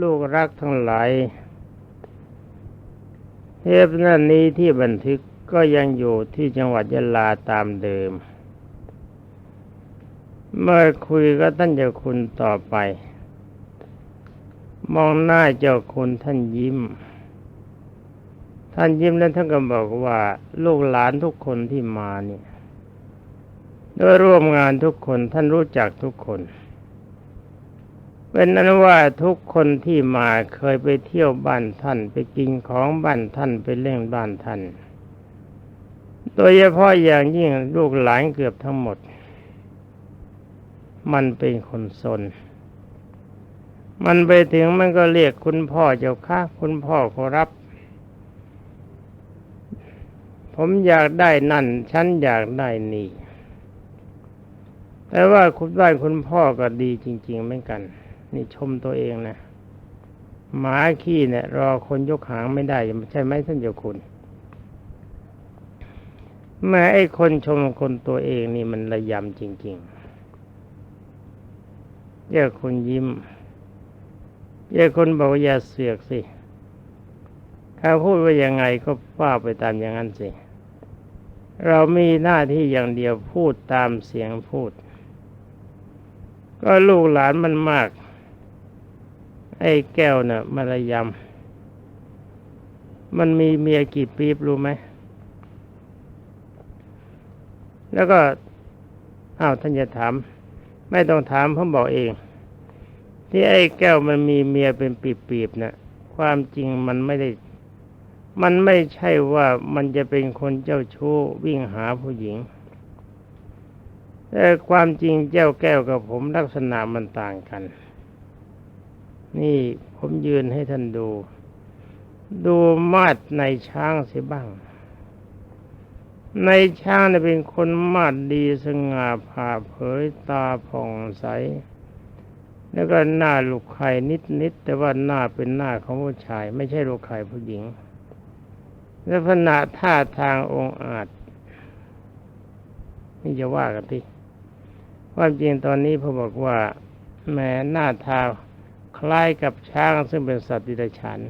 ลูกรักทั้งหลายเทปนั้นนี้ที่บันทึกก็ยังอยู่ที่จังหวัดยะลาตามเดิม เมื่อคุยกับท่านเจ้าคุณต่อไป มองหน้าเจ้าคุณท่านยิ้ม ท่านยิ้มแล้วท่านก็บอกว่า ลูกหลานทุกคนที่มาเนี่ยโดยร่วมงานทุกคนท่านรู้จักทุกคน เป็นนั้นว่าทุกคนที่มาเคยไปเที่ยวบ้านท่านไปกินของบ้านท่านไปเล่นบ้านท่าน โดยเฉพาะอย่างยิ่งลูกหลานเกือบทั้งหมด มันเป็นคนสนมันไปถึงมันก็เรียกคุณพ่อเจ้าค่ะคุณพ่อขอรับ ผมอยากได้นั่น ฉันอยากได้นี่ แต่ว่าคุณบ้คุณพ่อก็ดีจริง ๆ เหมือนกัน นี่ชมตัวเองนะหมาขี้เนี่ย รอคนยกหางไม่ได้ใช่ไหมท่านเจ้าคุณแม้ไอ้คนชมคนตัวเองนี่มันระยำจริงๆเรียกคุณยิ้มเรียกคนบอกอย่าเสือกสิเขาพูดว่ายังไงก็ว่าไปตามอย่างนั้นสิ เรามีหน้าที่อย่างเดียวพูดตามเสียงพูด ก็ลูกหลานมันมาก ไอ้แก้วน่ะมารยำมันมีเมียกี่ปีบรู้ไหม แล้วก็อ้าวท่านจะถาม ไม่ต้องถามผมบอกเอง ที่ไอ้แก้วมันมีเมียเป็นปีบๆนะ่ะความจริงมันไม่ได้ มันไม่ใช่ว่ามันจะเป็นคนเจ้าชู้วิ่งหาผู้หญิงแต่ความจริงเจ้าแก้วกับผมลักษณะมันต่างกัน นี่ผมยืนให้ท่านดู ดูมาดในช้างเสียบ้าง ในช้างเป็นคนมาดดีสง่าผ่าเผยตาผ่องใส แล้วก็หน้าลูกไข่นิดๆแต่ว่าหน้าเป็นหน้าของผู้ชาย ไม่ใช่ลูกไข่ผู้หญิงและขณะท่าทางองอาจนี่จะว่ากันที่ความจริงตอนนี้ผมบอกว่าแม้หน้าทาง ล้ายกับช้างซึ่งเป็นสัตว์ดิบฉัน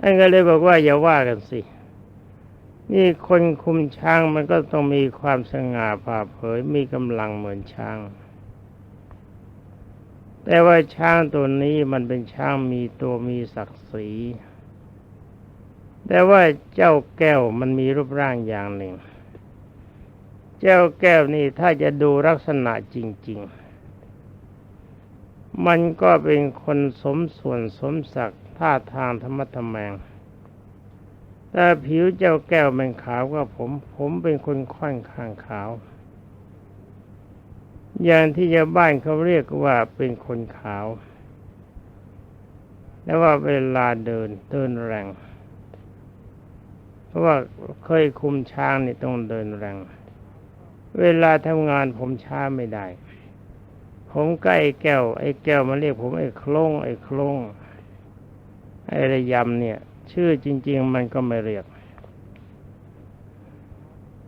นั่นก็เลยบอกว่าอย่าว่ากันสิ นี่คนคุมช้างมันก็ต้องมีความสง่าผ่าเผยมีกำลังเหมือนช้าง แต่ว่าช้างตัวนี้มันเป็นช้างมีตัวมีศักดิ์ศรีแต่ว่าเจ้าแก้วมันมีรูปร่างอย่างหนึ่ง เจ้าแก้วนี่ถ้าจะดูลักษณะจริง ๆ มันก็เป็นคนสมส่วนสมศักดิ์ท่าทางธรรมะธรรแมงแต่ผิวเจ้าแก้วเป็นขาวกว่าผม ผมเป็นคนค่อนข้างขาว อย่างที่ชาวบ้านเขาเรียกว่าเป็นคนขาว แล้วว่าเวลาเดินเดินแรง เพราะว่าเคยคุมช้างนี่ต้องเดินแรง เวลาทำงานผมช้าไม่ได้ ผมใกล้แก้ว ไอ้แก้วมันเรียกผมไอ้โคลงไอ้โคลงไอ้ระยำเนี่ย ชื่อจริง ๆ มันก็ไม่เรียก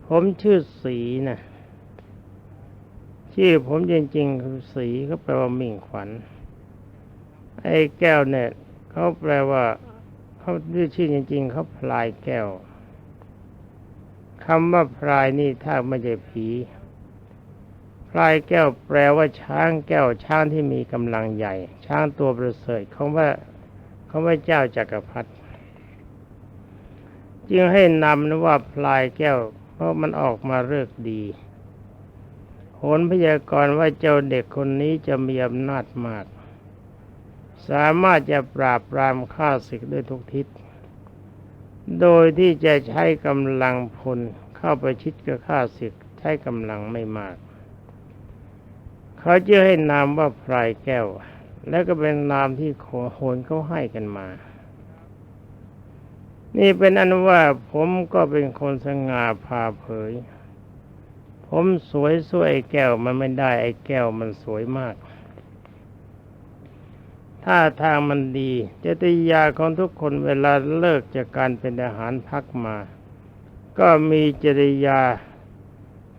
ผมชื่อสีนะชื่อผมจริงๆคือสีก็แปลว่ามิ่งขวัญ ไอ้แก้วเนี่ยเขาแปลว่าเขาชื่อชื่อจริง ๆเขาพลายแก้วคำว่าพลายนี่ถ้าไม่ใช่ผี พลายแก้วแปลว่าช้างแก้วช้างที่มีกำลังใหญ่ ช้างตัวประเสริฐเขาว่าเขาว่าเจ้าจักรพรรดิจึงให้นำนว่าพลายแก้ว เพราะมันออกมาเลิกดีโหนพยากรณ์ว่าเจ้าเด็กคนนี้จะมีอำนาจมาก สามารถจะปราบปรามข้าศึกได้ทุกทิศ โดยที่จะใช้กำลังพลเข้าไปชิดกับข้าศึกใช้กำลังไม่มาก เขาจะให้นามว่าพลายแก้ว และก็เป็นนามที่โหนเขาให้กันมา นี่เป็นอันว่าผมก็เป็นคนสง่าผ่าเผย ผมสวยสวยไอ้แก้วมันไม่ได้ไอ้แก้วมันสวยมากถ้าทางมันดีจติยาของทุกคนเวลาเลิกจากการเป็นอาหารพักมา ก็มีจริยา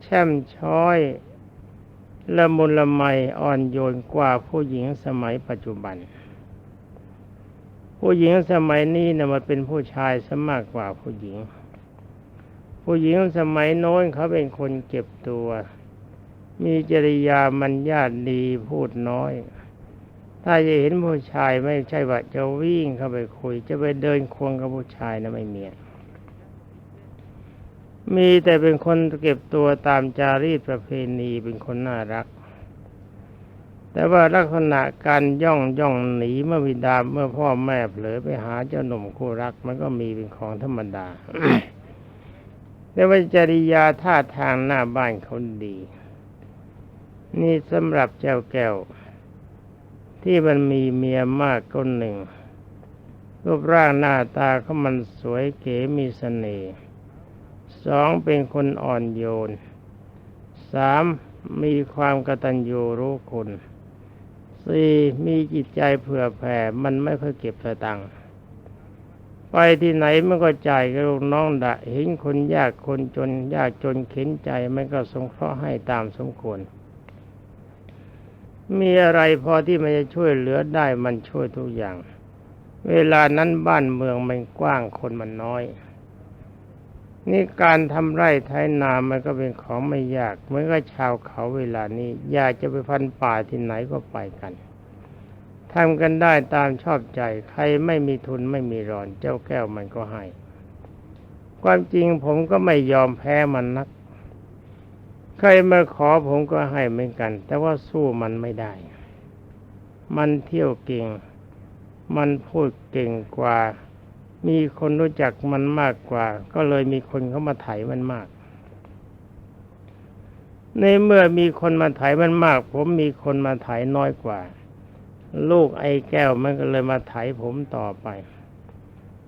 แช่มช้อย ละมุนละไมอ่อนโยนกว่าผู้หญิงสมัยปัจจุบัน ผู้หญิงสมัยนี้นะมาเป็นผู้ชายซะมากกว่าผู้หญิง ผู้หญิงสมัยโน้นเขาเป็นคนเก็บตัว มีจริยามันญาติดีพูดน้อย ถ้าจะเห็นผู้ชายไม่ใช่ว่าจะวิ่งเข้าไปคุย จะไปเดินควงกับผู้ชายนะไม่มี มีแต่เป็นคนเก็บตัวตามจารีตประเพณีเป็นคนน่ารัก แต่ว่าลักษณะการย่องย่องหนีเมื่อวิดาเมื่อพ่อแม่เผลอไปหาเจ้าหนุ่มคู่รัก มันก็มีเป็นของธรรมดา แต่ว่าจริยาท่าทางหน้าบ้านเขาดี นี่สำหรับเจ้าแก้ว ที่มันมีเมียมากคนหนึ่ง รูปร่างหน้าตาเขามันสวยเก๋มีเสน่ห์ สองเป็นคนอ่อนโยนสามมีความกตัญญูรู้คุณสี่มีจิตใจเผื่อแผ่ มันไม่ค่อยเก็บสตังค์ไปที่ไหนมันก็จ่ายกับลูกน้องดะเห็นคนยากคนจน ยากจนเข็นใจมันก็สงเคราะห์ให้ตามสมควร มีอะไรพอที่มันจะช่วยเหลือได้มันช่วยทุกอย่าง เวลานั้นบ้านเมืองมันกว้างคนมันน้อย นี่การทำไร่ไถนามันก็เป็นของไม่ยากเหมือนกับชาวเขาเวลานี้อยากจะไปพันป่าที่ไหนก็ไปกันทำกันได้ตามชอบใจ ใครไม่มีทุนไม่มีรอน เจ้าแก้วมันก็ให้ ความจริงผมก็ไม่ยอมแพ้มันนัก ใครมาขอผมก็ให้เหมือนกัน แต่ว่าสู้มันไม่ได้ มันเที่ยวเก่ง มันพูดเก่งกว่า มีคนรู้จักมันมากกว่า ก็เลยมีคนเข้ามาไถมันมาก ในเมื่อมีคนมาไถมันมาก ผมมีคนมาไถน้อยกว่า ลูกไอ้แก้วมันก็เลยมาไถผมต่อไป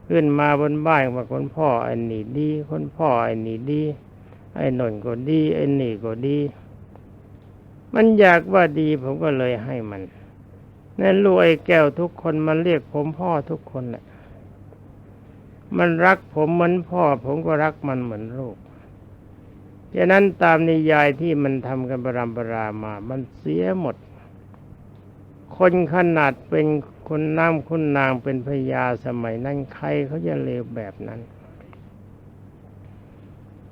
ขึ้นมาบนบ้านว่าคนพ่อไอ้นี่ดี คนพ่อไอ้นี่ดี ไอ้นนก็ดี ไอ้นี่ก็ดี มันอยากว่าดี ผมก็เลยให้มันนั่นลูกไอ้แก้วทุกคนมันเรียกผมพ่อทุกคนแหละ มันรักผมเหมือนพ่อ ผมก็รักมันเหมือนลูกฉะนั้นตามนิยายที่มันทำกันบรามปรามา มันเสียหมด คนขนาดเป็นคนน้ำคุณนางเป็นพญาสมัยนั้นใครเขาจะเลวแบบนั้น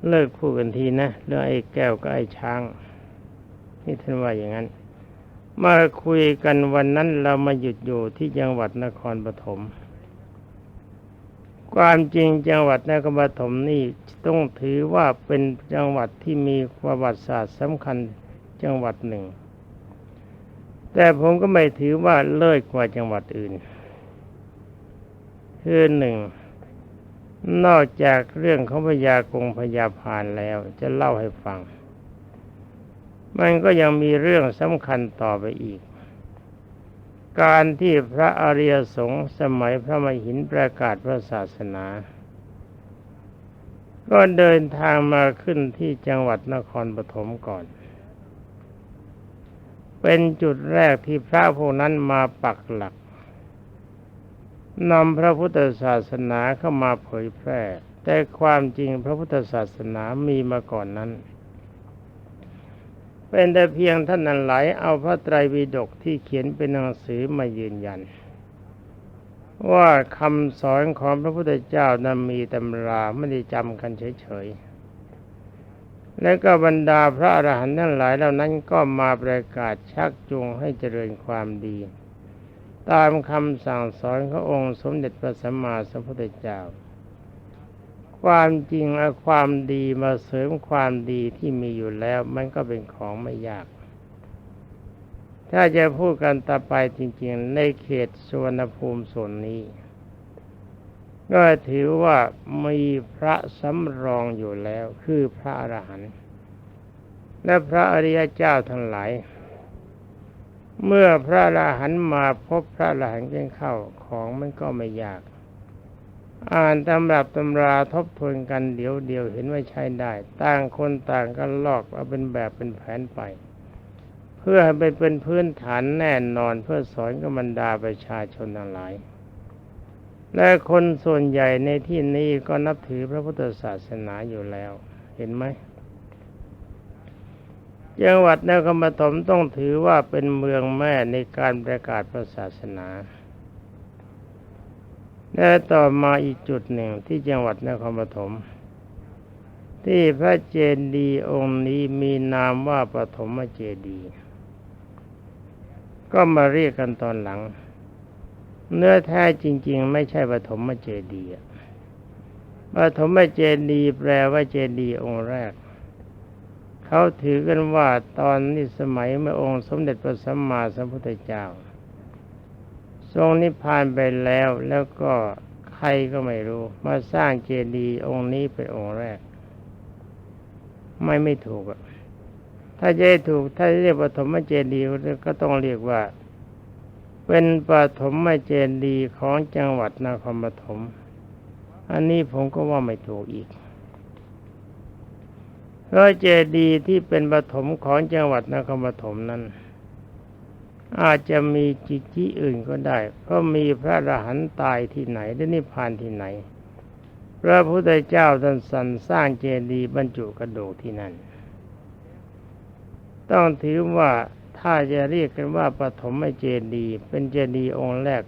เลิกพูดกันทีนะเรื่องไอ้แก้วกับไอ้ช้าง นี่ท่านว่าอย่างนั้น มาคุยกันวันนั้นเรามาหยุดอยู่ที่จังหวัดนครปฐม ความจริงจังหวัดนครปฐมนี่ต้องถือว่าเป็นจังหวัดที่มีประวัติศาสตร์สำคัญจังหวัดหนึ่ง แต่ผมก็ไม่ถือว่าเลิศกว่าจังหวัดอื่นคือหนึ่งนอกจากเรื่องของพญากงพญาพานแล้วจะเล่าให้ฟัง มันก็ยังมีเรื่องสำคัญต่อไปอีก การที่พระอริยสงฆ์สมัยพระมหินประกาศพระศาสนา ก็เดินทางมาขึ้นที่จังหวัดนครปฐมก่อน เป็นจุดแรกที่พระพวกนั้นมาปักหลักนำพระพุทธศาสนาเข้ามาเผยแพร่ แต่ความจริงพระพุทธศาสนามีมาก่อนนั้น เป็นแต่เพียงท่านนั้นหลยเอาพระไตรปิฎกที่เขียนเป็นหนังสือมายืนยัน ว่าคำสอนของพระพุทธเจ้านั้นมีตำราไม่ได้จำกันเฉยๆ และก็บรรดาพระอรหันต์ทั้งหลายเหล่านั้นก็มาประกาศชักจูงให้เจริญความดี ตามคำสั่งสอนขององค์สมเด็จพระสัมมาสัมพุทธเจ้า ความจริงเอาความดีมาเสริมความดีที่มีอยู่แล้ว มันก็เป็นของไม่ยาก ถ้าจะพูดกันต่อไปจริง ๆ ในเขตสุวนภูมิส่วนนี้ ก็ถือว่ามีพระสำรองอยู่แล้ว คือพระอรหันต์และพระอริยเจ้าทั้งหลายเมื่อพระอรหันต์มาพบพระอรหันต์กันเข้าของมันก็ไม่ยาก อ่านตำรับตำราทบทวนกันเดี๋ยวเดียวเห็นว่าใช้ได้ ต่างคนต่างกันลอกเอาเป็นแบบเป็นแผนไป เพื่อให้เป็นเป็นพื้นฐานแน่นอนเพื่อสอนกับบรรดาประชาชนทั้งหลาย และคนส่วนใหญ่ในที่นี้ก็นับถือพระพุทธศาสนาอยู่แล้ว เห็นไหมจังหวัดนครปฐมต้องถือว่าเป็นเมืองแม่ในการประกาศพระศาสนา และต่อมาอีกจุดหนึ่งที่จังหวัดนครปฐมที่พระเจดีย์องค์นี้มีนามว่าปฐมเจดีย์ก็มาเรียกกันตอนหลัง เนื้อแท้จริง ๆ ไม่ใช่ปฐมเจดีย์ปฐมเจดีย์แปลว่าเจดีย์องค์แรก เขาถือกันว่าตอนนี้สมัยเมื่อองค์สมเด็จพระสัมมาสัมพุทธเจ้า ทรงนิพพานไปแล้วแล้วก็ใครก็ไม่รู้ มาสร้างเจดีย์องค์นี้เป็นองค์แรก ไม่ไม่ถูกอะถ้าจะถูกถ้าจะเรียกปฐมเจดีย์ก็ต้องเรียกว่า เป็นปฐมเจดีย์ของจังหวัดนครปฐมอันนี้ผมก็ว่าไม่ถูกอีกเพราะเจดีย์ที่เป็นปฐมของจังหวัดนครปฐมนั้น อาจจะมีจิตที่อื่นก็ได้ เพราะมีพระอรหันต์ตายที่ไหนและนิพพานที่ไหน พระพุทธเจ้าท่านสรรสร้างเจดีย์บรรจุกระดูกที่นั่น ต้องถือว่าถ้าจะเรียกกันว่าปฐมเจดีย์เป็นเจดีย์องค์แรก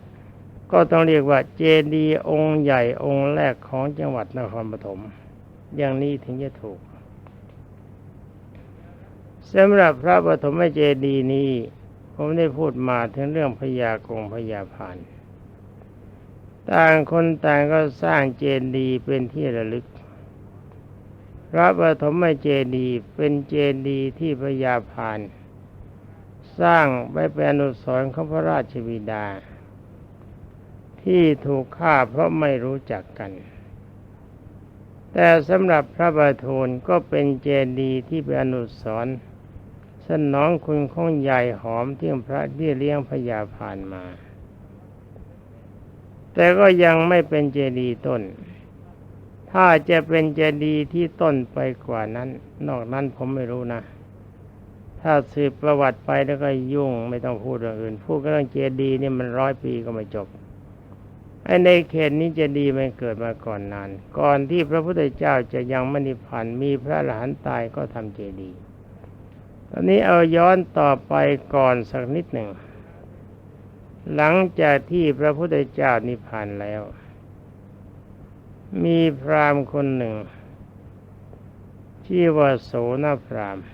ก็ต้องเรียกว่าเจดีย์องค์ใหญ่องค์แรกของจังหวัดนครปฐมอย่างนี้ถึงจะถูกสำหรับพระปฐมเจดีย์นี้ ผมได้พูดมาถึงเรื่องพญากงพญาพานต่างคนต่างก็สร้างเจดีย์เป็นที่ระลึกพระปฐมเจดีย์เป็นเจดีย์ที่พญาพาน สร้างไว้เป็นอนุสรณ์ของพระราชบิดา ที่ถูกฆ่าเพราะไม่รู้จักกัน แต่สำหรับพระบาทูลก็เป็นเจดีย์ที่เป็นอนุสรณ์ นองคุณของใหญ่หอมที่พระที่เลี้ยงพญาพานมา แต่ก็ยังไม่เป็นเจดีย์ต้น ถ้าจะเป็นเจดีย์ที่ต้นไปกว่านั้น นอกนั้นผมไม่รู้นะ ถ้าสืบประวัติไปแล้วก็ยุ่งไม่ต้องพูดเรื่องอื่น พูดเรื่องเจดีย์นี่มันร้อยปีก็ไม่จบไอ้ในเขตนี้เจดีย์มันเกิดมาก่อนนาน ก่อนที่พระพุทธเจ้าจะยังมณิพันธ์มีพระอรหันต์ตายก็ทำเจดีย์ ตอนนี้เอาย้อนต่อไปก่อนสักนิดหนึ่ง หลังจากที่พระพุทธเจ้านิพพานแล้ว มีพราหมณ์คนหนึ่งชื่อว่าโสนพราหมณ์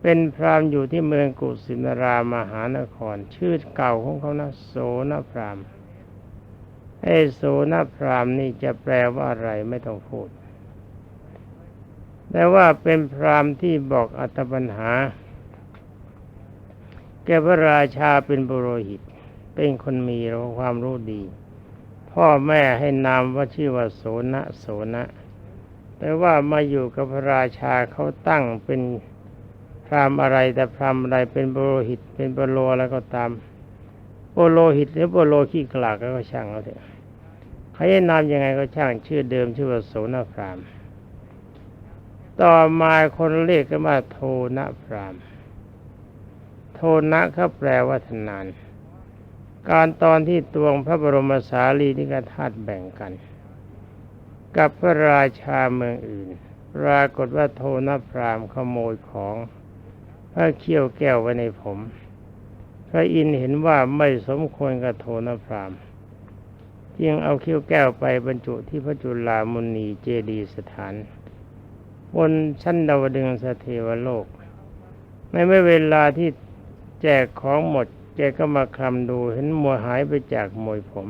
เป็นพราหมณ์อยู่ที่เมืองกุสินารามหานคร ชื่อเก่าของเขานะโสนพราหมณ์ไอ้โสนพราหมณ์นี่จะแปลว่าอะไรไม่ต้องพูด แต่ว่าเป็นพรามที่บอกอัตปัญหา แกพระราชาเป็นบุโรหิต เป็นคนมีความรู้ดี พ่อแม่ให้นามว่าชื่อว่าโสนะโสนะแต่ว่ามาอยู่กับพระราชาเขาตั้งเป็นพรามอะไรแต่พรามอะไรเป็นบุโรหิต เป็นบุโรแล้วก็ตามโปโลหิตหรือโปโลขี้กลากก็ช่างเขาเถอะใครให้นามยังไงก็ช่างชื่อเดิมชื่อว่าโสนพรามณ์ ต่อมาคนเรียกกันว่าโทนะพรามโทนะเขาแปลว่าทนาน การตอนที่ตวงพระบรมสารีนิกธาตุแบ่งกัน กับพระราชาเมืองอื่น ปรากฏว่าโทนะพรามขโมยของพระเขี้ยวแก้วไว้ในผม พระอินเห็นว่าไม่สมควรกับโทนพรามจึงเอาเขี้ยวแก้วไปบรรจุที่พระจุลามุนีเจดีสถาน บนชั้นดาวดึงสเทวโลก ในเมื่อเวลาที่แจกของหมดแกก็มาคลำดูเห็นมัวหายไปจากมวยผม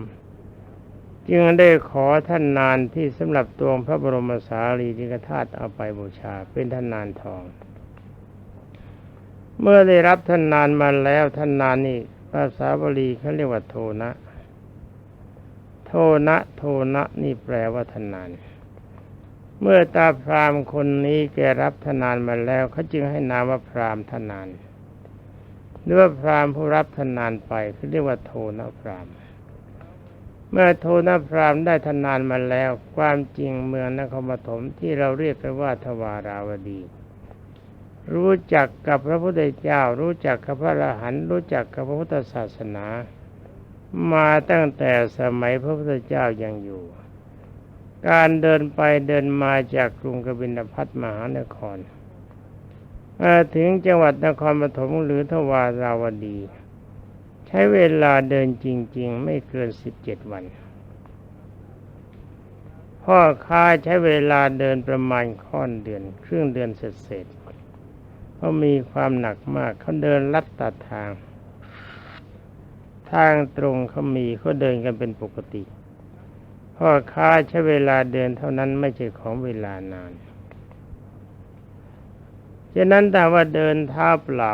จึงได้ขอท่านนานที่สำหรับตัวพระบรมสารีริกธาตุเอาไปบูชาเป็นท่านนานทอง เมื่อได้รับท่านนานมาแล้วท่านนานนี่ภาษาบาลีเขาเรียกว่าโทนะ โทนะ โทนะนี่แปลว่าท่านนาน เมื่อตาพรามคนนี้แกรับทนานมาแล้วเขาจึงให้นามว่าพรามทนานหรือว่าพรามผู้รับทนานไปเขาเรียกว่าโทนพรามเมื่อโทนพรามได้ทนานมาแล้ว ความจริงเมืองนครปฐมที่เราเรียกกันว่าทวาราวดี รู้จักกับพระพุทธเจ้า รู้จักกับพระอรหันต์รู้จักกับพระพุทธศาสนา มาตั้งแต่สมัยพระพุทธเจ้ายังอยู่ การเดินไปเดินมาจากกรุงกบิลพัทมหานครถึงจังหวัดนครปฐมหรือทวาราวดี ใช้เวลาเดินจริง ๆ ไม่เกินสิบเจ็ดวัน พ่อค้าใช้เวลาเดินประมาณค่อนเดือน ครึ่งเดือนเสร็จเพราะมีความหนักมากเขาเดินลัดตัดทาง ทางตรงเขามีเขาเดินกันเป็นปกติ พ่อค้าใช้เวลาเดินเท่านั้นไม่ใช่ของเวลานานฉะนั้นแต่ว่าเดินเท้าเปล่า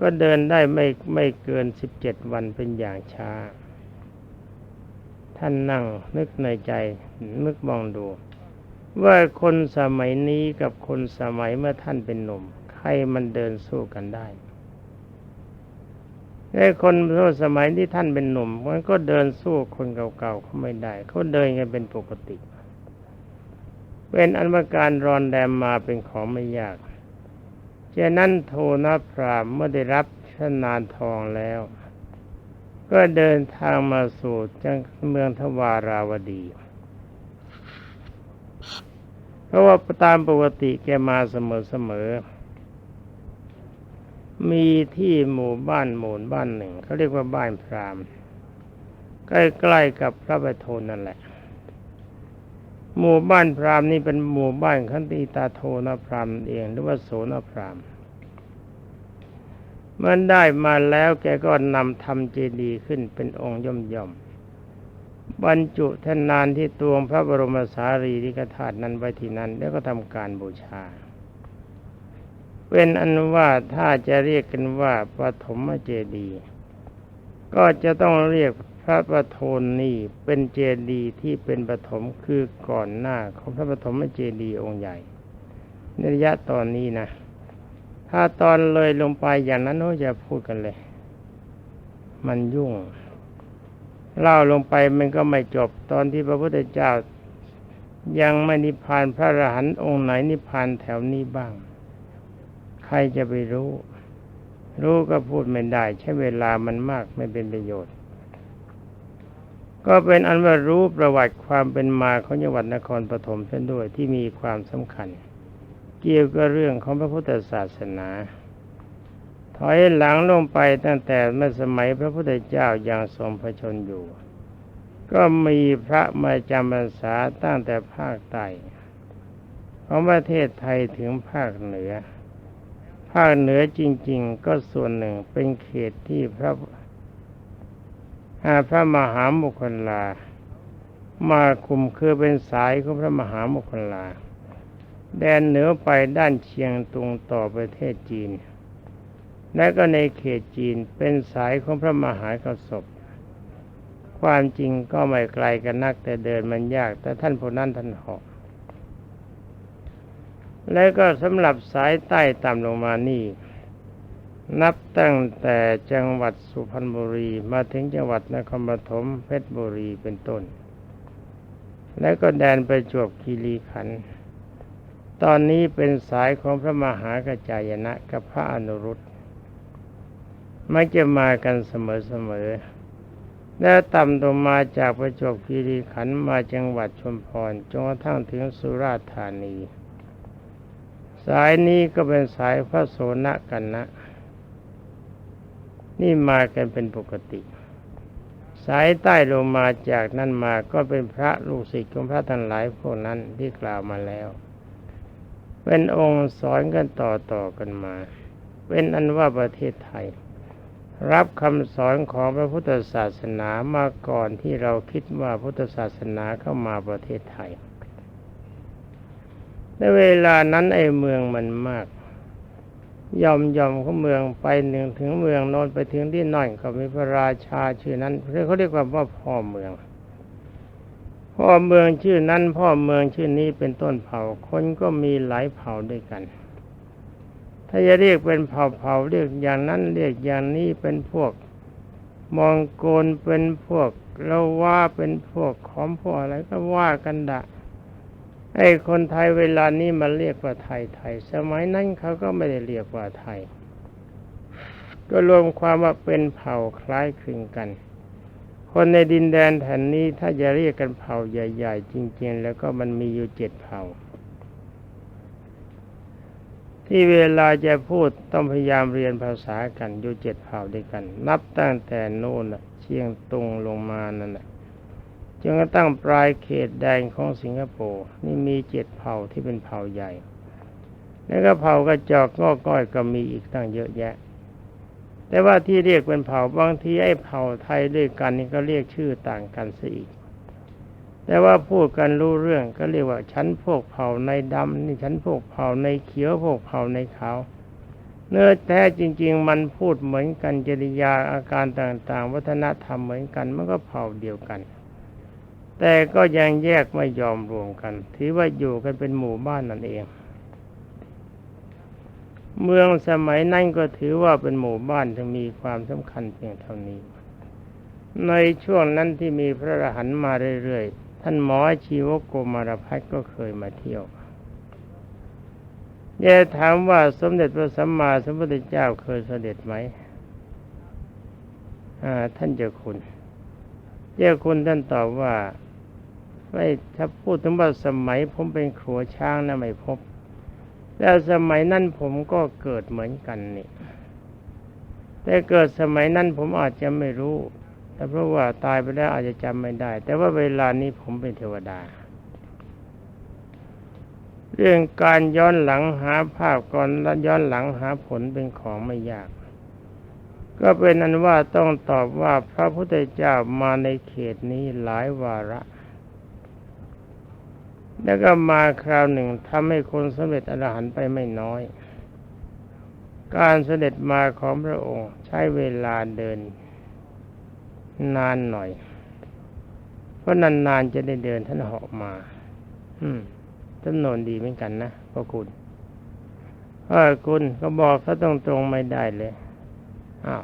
ก็เดินได้ไม่ไม่เกินสิบเจ็ดวันเป็นอย่างช้า ท่านนั่งนึกในใจนึกมองดู ว่าคนสมัยนี้กับคนสมัยเมื่อท่านเป็นหนุ่ม ใครมันเดินสู้กันได้ ไอ้คนสมัยที่ท่านเป็นหนุ่มมันก็เดินสู้คนเก่าๆเขาไม่ได้เขาเดินกันเป็นปกติเป็นอันว่าการรอนแรมมาเป็นของไม่ยากฉะนั้นโทนพรามเมื่อได้รับชนานทองแล้ว ก็เดินทางมาสู่จังเมืองทวาราวดี เพราะว่าตามปกติแกมาเสมอๆมี มีที่หมู่บ้านหมู่บ้านหนึ่งเขาเรียกว่าบ้านพรามใกล้ๆกับพระประโทนนั่นแหละ หมู่บ้านพรามนี่เป็นหมู่บ้านขันติตาโทนพรามเองหรือว่าโสนพรามเมื่อได้มาแล้วแกก็นำทำเจดีย์ขึ้นเป็นองค์ย่อมย่อมๆบรรจุท่านนานที่ตวงพระบรมสารีริกธาตุนั้นไว้ที่นั้นแล้วก็ทำการบูชา เป็นอันว่าถ้าจะเรียกกันว่าปฐมเจดี ก็จะต้องเรียกพระประโทนนี่เป็นเจดีย์ที่เป็นปฐมคือก่อนหน้าของพระปฐมเจดีย์องค์ใหญ่ในระยะตอนนี้นะ ถ้าตอนเลยลงไปอย่างนั้นโอ้จะพูดกันเลย มันยุ่ง เล่าลงไปมันก็ไม่จบตอนที่พระพุทธเจ้า ยังไม่นิพพานพระอรหันต์องค์ไหนนิพพานแถวนี้บ้าง รจะไปรู้ รู้ก็พูดไม่ได้ ใช้เวลามันมากไม่เป็นประโยชน์ ก็เป็นอันว่ารู้ประวัติความเป็นมาของจังหวัดนครปฐมเช่นด้วยที่มีความสำคัญ เกี่ยวกับเรื่องของพระพุทธศาสนาถอยหลังลงไปตั้งแต่เมื่อสมัยพระพุทธเจ้ายังทรงพระชนอยู่ ก็มีพระมาจำพรรษาตั้งแต่ภาคใต้ของประเทศไทยถึงภาคเหนือ ภาคเหนือจริง ๆ ก็ส่วนหนึ่งเป็นเขตที่พระพระมหามุคลา มาคุมคือเป็นสายของพระมหามุคลา แดนเหนือไปด้านเชียงตุงต่อประเทศจีน และก็ในเขตจีนเป็นสายของพระมหากระสบความจริงก็ไม่ไกลกันนักแต่เดินมันยาก แต่ท่านผู้นั้นท่านหาะ และก็สำหรับสายใต้ต่ำลงมานี่ นับตั้งแต่จังหวัดสุพรรณบุรีมาถึงจังหวัดนครปฐมเพชรบุรีเป็นต้น และก็แดนประจวบคีรีขันธ์ตอนนี้เป็นสายของพระมหากระจายนะกับพระอนุรุตมักจะมากันเสมอๆ และต่ำลงมาจากประจวบคีรีขันธ์มาจังหวัดชุมพรจนกระทั่งถึงสุราษฎร์ธานี สายนี้ก็เป็นสายพระโสนกันนะ นี่มากันเป็นปกติ สายใต้ลงมาจากนั้นมาก็เป็นพระลูกศิษย์ของพระทั้งหลายพวกนั้นที่กล่าวมาแล้ว เป็นองค์สอนกันต่อต่อกันมา เป็นอันว่าประเทศไทย รับคำสอนของพระพุทธศาสนามาก่อนที่เราคิดว่าพุทธศาสนาเข้ามาประเทศไทย ในเวลานั้นไอ้เมืองมันมาก ยอมยอมของเมืองไปหนึ่งถึงเมืองโนนไปถึงที่น่อยก็มีพระราชาชื่อนั้นเขาเรียกว่าว่าพ่อเมือง พ่อเมืองชื่อนั้น พ่อเมืองชื่อนี้เป็นต้นเผ่าคนก็มีหลายเผ่าด้วยกัน ถ้าจะเรียกเป็นเผ่าเผ่าเรียกอย่างนั้นเรียกอย่างนี้เป็นพวกมองโกลเป็นพวกเราว่าเป็นพวกขอมพวกอะไรก็ว่ากันดะ ไอ้คนไทยเวลานี้มาเรียกว่าไทยไทย สมัยนั้นเขาก็ไม่ได้เรียกว่าไทย ก็รวมความว่าเป็นเผ่าคล้ายคลึงกัน คนในดินแดนแผ่นนี้ถ้าจะเรียกกันเผ่าใหญ่ ๆ จริง ๆ แล้วก็มันมีอยู่เจ็ดเผ่า ที่เวลาจะพูดต้องพยายามเรียนภาษากันอยู่เจ็ดเผ่าด้วยกัน นับตั้งแต่โน่นน่ะเชียงตุงลงมานั่นแหละ จนกระทั่งปลายเขตแดงของสิงคโปร์นี่มีเจ็ดเผ่าที่เป็นเผ่าใหญ่ แล้วก็เผ่ากระจอกงอกก้อยก็มีอีกตั้งเยอะแยะ แต่ว่าที่เรียกเป็นเผ่าบางทีไอ้เผ่าไทยด้วยกันนี่ก็เรียกชื่อต่างกันซะอีก แต่ว่าพูดกันรู้เรื่องก็เรียกว่าชั้นพวกเผ่าในดำนี่ชั้นพวกเผ่าในเขียวพวกเผ่าในขาวเนื้อแท้จริง ๆ มันพูดเหมือนกันจริยาอาการต่างๆ วัฒนธรรมเหมือนกันมันก็เผ่าเดียวกัน แต่ก็ยังแยกไม่ยอมรวมกัน ถือว่าอยู่กันเป็นหมู่บ้านนั่นเอง เมืองสมัยนั้นก็ถือว่าเป็นหมู่บ้านที่มีความสำคัญเพียงเท่านี้ ในช่วงนั้นที่มีพระอรหันต์มาเรื่อยๆ ท่านหมอชีวโกมารพัฒก็เคยมาเที่ยวแย่ถามว่าสมเด็จพระสัมมาสัมพุทธเจ้าเคยเสด็จไหมท่านเจ้าคุณ เจ้าคุณท่านตอบว่า ไม่ถ้าพูดถึงว่าสมัยผมเป็นครัวช้างนะไม่พบ แต่สมัยนั้นผมก็เกิดเหมือนกันนี่ แต่เกิดสมัยนั้นผมอาจจะไม่รู้ แต่เพราะว่าตายไปแล้วอาจจะจำไม่ได้ แต่ว่าเวลานี้ผมเป็นเทวดา เรื่องการย้อนหลังหาภาพก่อนและย้อนหลังหาผลเป็นของไม่ยากก็เป็นนั้นว่าต้องตอบว่าพระพุทธเจ้ามาในเขตนี้หลายวาระ แล้วก็มาคราวหนึ่งทำให้คนสำเร็จอรหันต์ไปไม่น้อย การเสด็จมาของพระองค์ใช้เวลาเดิน นานหน่อย เพราะนานๆจะได้เดินท่านเหาะมา อืมจำนวนดีเหมือนกันนะพ่อคุณเออคุณก็บอกเขาตรงๆไม่ได้เลยอ้าว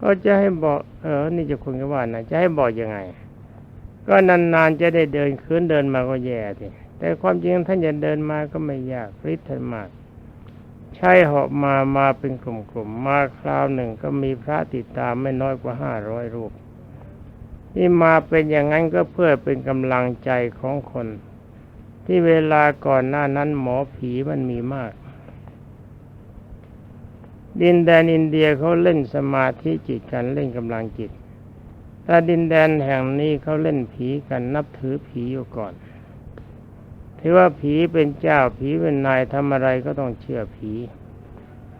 ก็จะให้บอก เออ นี่จะคุณก็ว่านะจะให้บอกยังไง ก็นานๆจะได้เดินคืนเดินมาก็แย่ทีแต่ความจริงท่านจะเดินมาก็ไม่ยากฤทธิ์ท่านมาก ใช่เหาะมามาเป็นกลุ่มๆมาคราวหนึ่งก็มีพระติดตามไม่น้อยกว่าห้าร้อยรูปที่มาเป็นอย่างนั้นก็เพื่อเป็นกำลังใจของคน ที่เวลาก่อนหน้านั้นหมอผีมันมีมาก ดินแดนอินเดียเขาเล่นสมาธิจิตกันเล่นกำลังจิต แต่ดินแดนแห่งนี้เขาเล่นผีกันนับถือผีอยู่ก่อนถือว่าผีเป็นเจ้าผีเป็นนายทำอะไรก็ต้องเชื่อผี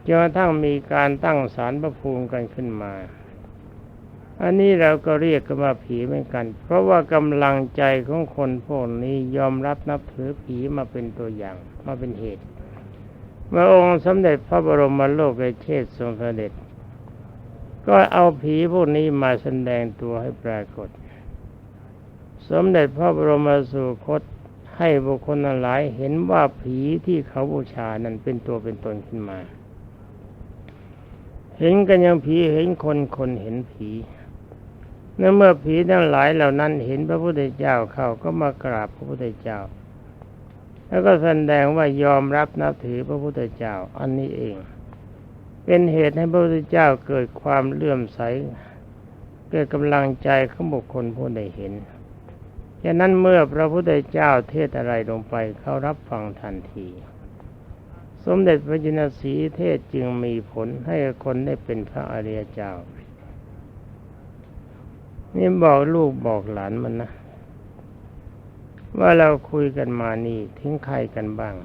จนกระทั่งมีการตั้งศาลพระภูมิกันขึ้นมา อันนี้เราก็เรียกกันว่าผีเหมือนกัน เพราะว่ากำลังใจของคนพวกนี้ยอมรับนับถือผีมาเป็นตัวอย่างมาเป็นเหตุ เมื่อองค์สมเด็จพระบรมโลกเชษทรงเสด็จ ก็เอาผีพวกนี้มาแสดงตัวให้ปรากฏ สมเด็จพระบรมสุคตให้บุคคลหลายเห็นว่าผีที่เขาบูชานั้นเป็นตัวเป็นตนขึ้นมา เห็นกันยังผีเห็นคนคนเห็นผีเมื่อผีทั้งหลายเหล่านั้นเห็นพระพุทธเจ้าเข้าก็มากราบพระพุทธเจ้า แล้วก็แสดงว่ายอมรับนับถือพระพุทธเจ้าอันนี้เอง เป็นเหตุให้พระพุทธเจ้าเกิดความเลื่อมใส เกิดกำลังใจของบุคคลผู้ใดเห็นฉะนั้นเมื่อพระพุทธเจ้าเทศอะไรลงไปเขารับฟังทันที สมเด็จพระจินสีเทศจึงมีผลให้คนได้เป็นพระอริยเจ้า นี่บอกลูกบอกหลานมันนะ ว่าเราคุยกันมานี่ทิ้งใครกันบ้าง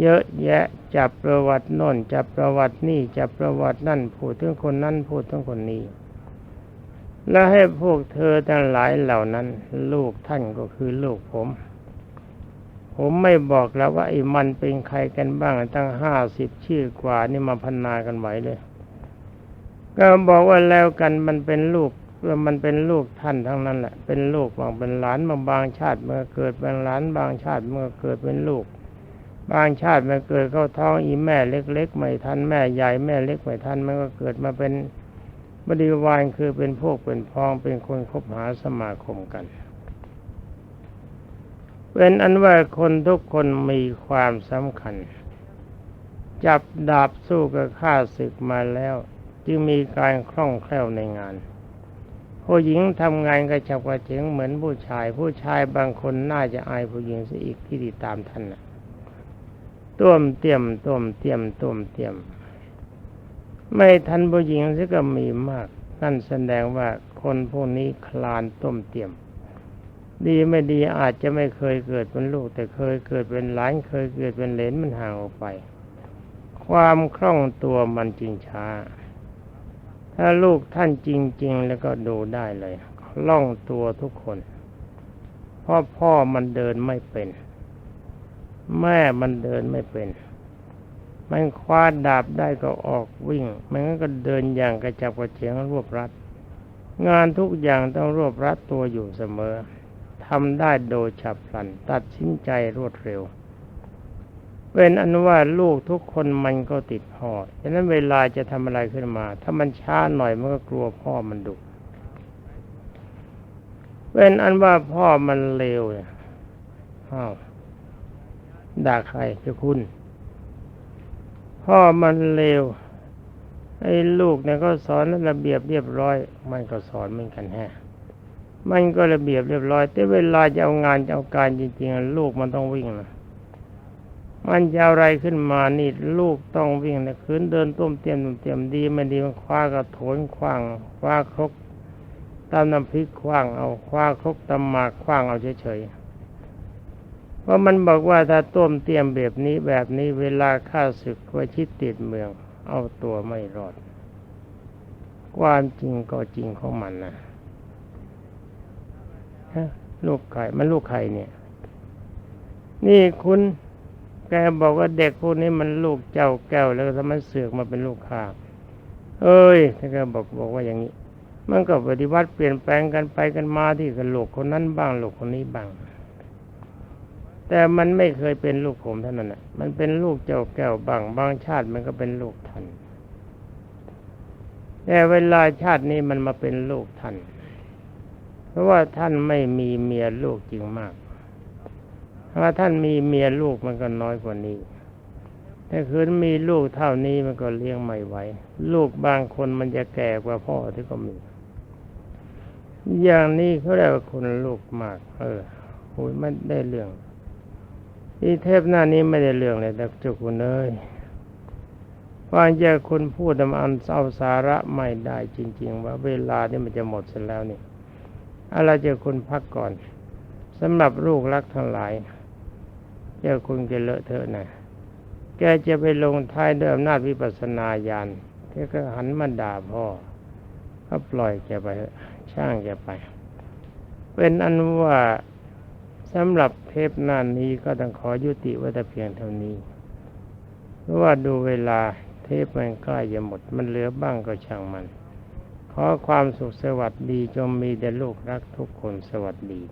เยอะแยะจับประวัติโน่นจับประวัตินี่จับประวัตินั่นพูดถึงคนนั่นพูดถึงคนนี้ แล้วให้พวกเธอทั้งหลายเหล่านั้น ลูกท่านก็คือลูกผม ผมไม่บอกแล้วว่าไอ้มันเป็นใครกันบ้างตั้งห้าสิบชื่อกว่านี่มาพันนากันไหวเลย ก็บอกว่าแล้วกันมันเป็นลูกมันเป็นลูกท่านทั้งนั้นแหละเป็นลูกบางเป็นหลานบางบางชาติเมื่อเกิดเป็นหลานบางชาติเมื่อเกิดเป็นลูก บางชาติมื่อเกิดเข้าท้องอีแม่เล็ก ๆ ไม่ทันแม่ใหญ่แม่เล็กไม่ทันมันก็เกิดมาเป็นบริวารคือเป็นพวกเป็นพ้องเป็นคนคบหาสมาคมกันเป็นอันว่าคนทุกคนมีความสำคัญ จับดาบสู้กับข้าศึกมาแล้ว จึงมีการคล่องแคล่วในงานผู้หญิงทำงานกระฉับกระเฉงเหมือนผู้ชาย ผู้ชายบางคนน่าจะอายผู้หญิงซะอีกที่ติดตามท่านนะ ต้วมเตียมต้วมเตียมต้วมเตียม ไม่ทันผู้หญิงซะก็มีมาก นั่นแสดงว่าคนพวกนี้คลานต้มเตียม ดีไม่ดีอาจจะไม่เคยเกิดเป็นลูก แต่เคยเกิดเป็นหลานเคยเกิดเป็นเลนมันห่างออกไป ความคล่องตัวมันจริงช้า ถ้าลูกท่านจริง ๆ แล้วก็ดูได้เลยคล่องตัวทุกคนเพราะพ่อมันเดินไม่เป็น แม่มันเดินไม่เป็น มันคว้าดาบได้ก็ออกวิ่ง มันก็เดินอย่างกระจับกระเฉงรวบรัด งานทุกอย่างต้องรวบรัดตัวอยู่เสมอทำได้โดยฉับพลัน ตัดสินใจรวดเร็ว เป็นอันว่าลูกทุกคนมันก็ติดพ่อฉะนั้นเวลาจะทำอะไรขึ้นมา ถ้ามันช้าหน่อยมันก็กลัวพ่อมันดุเป็นอันว่าพ่อมันเลวเนี่ยอ้าว ด่าใครเจะคุณ พ่อมันเลวไอ้ลูกเนี่ยก็สอนระเบียบเรียบร้อย มันก็สอนเหมือนกันแฮะมันก็ระเบียบเรียบร้อย แต่เวลาจะเอางานจะเอาการจริงๆลูกมันต้องวิ่งนะมันจะอาอะไรขึ้นมานี่ลูกต้องวิ่งนะคืนเดินต้มเตรียมต้มเตรียมดีไม่ดีมันคว้ากระโถนคว้างคว้าครกตามน้ำพริกคว้างเอาคว้าครกตำหมากคว้างเอาเฉยๆ ราะมันบอกว่าถ้าต้มเตรียมแบบนี้แบบนี้เวลาข้าศึกไว้ชิดติดเมือง เอาตัวไม่รอด ความจริงก็จริงของมันนะฮะลูกไข่มันลูกไข่เนี่ย นี่คุณแกบอกว่าเด็กพวกนี้มันลูกเจ้าแก้วแล้วถ้ามันเสือกมาเป็นลูกข้าเอ้ยถ้าแกบอกบอกว่าอย่างนี้ มันก็ปฏิวัติเปลี่ยนแปลงกันไปกันมาที่กับลูกคนนั้นบ้างหลกคนนี้บ้าง แต่มันไม่เคยเป็นลูกผมเท่านั้นน่ะมันเป็นลูกเจ้าแก้วบางบางชาติมันก็เป็นลูกท่านแต่เวลาชาตินี้มันมาเป็นลูกท่าน เพราะว่าท่านไม่มีเมียลูกจริงมากถ้าท่านมีเมียลูกมันก็น้อยกว่านี้ถ้าคืนมีลูกเท่านี้มันก็เลี้ยงไม่ไหว ลูกบางคนมันจะแก่กว่าพ่อที่ก็มี อย่างนี้เขาเรียกว่าคนลูกมาก เออโอ้ยไม่ได้เรื่อง ที่เทพหน้านี้ไม่ได้เรื่องเลยแต่จุคุณเอ้ยว่าจะคุณพูดทำอันเอาสาระไม่ได้จริง ๆ ว่าเวลานี่มันจะหมดเสร็จแล้วนี่อะไรจะคุณพักก่อนสำหรับลูกรักทั้งหลายเจ้าคุณแกเลอะเทอะนะแกจะไปลงท้ายด้วยอำนาจวิปัสสนาญาณแกก็หันมาด่าพ่อก็ปล่อยแกไปช่างแกไป เป็นอันว่า สำหรับเทปหน้านี้ก็ต้องขอยุติไว้แต่เพียงเท่านี้ เพราะว่าดูเวลาเทปมันใกล้จะหมด มันเหลือบ้างก็ช่างมัน ขอความสุขสวัสดีจงมีแด่ลูกรักทุกคนสวัสดี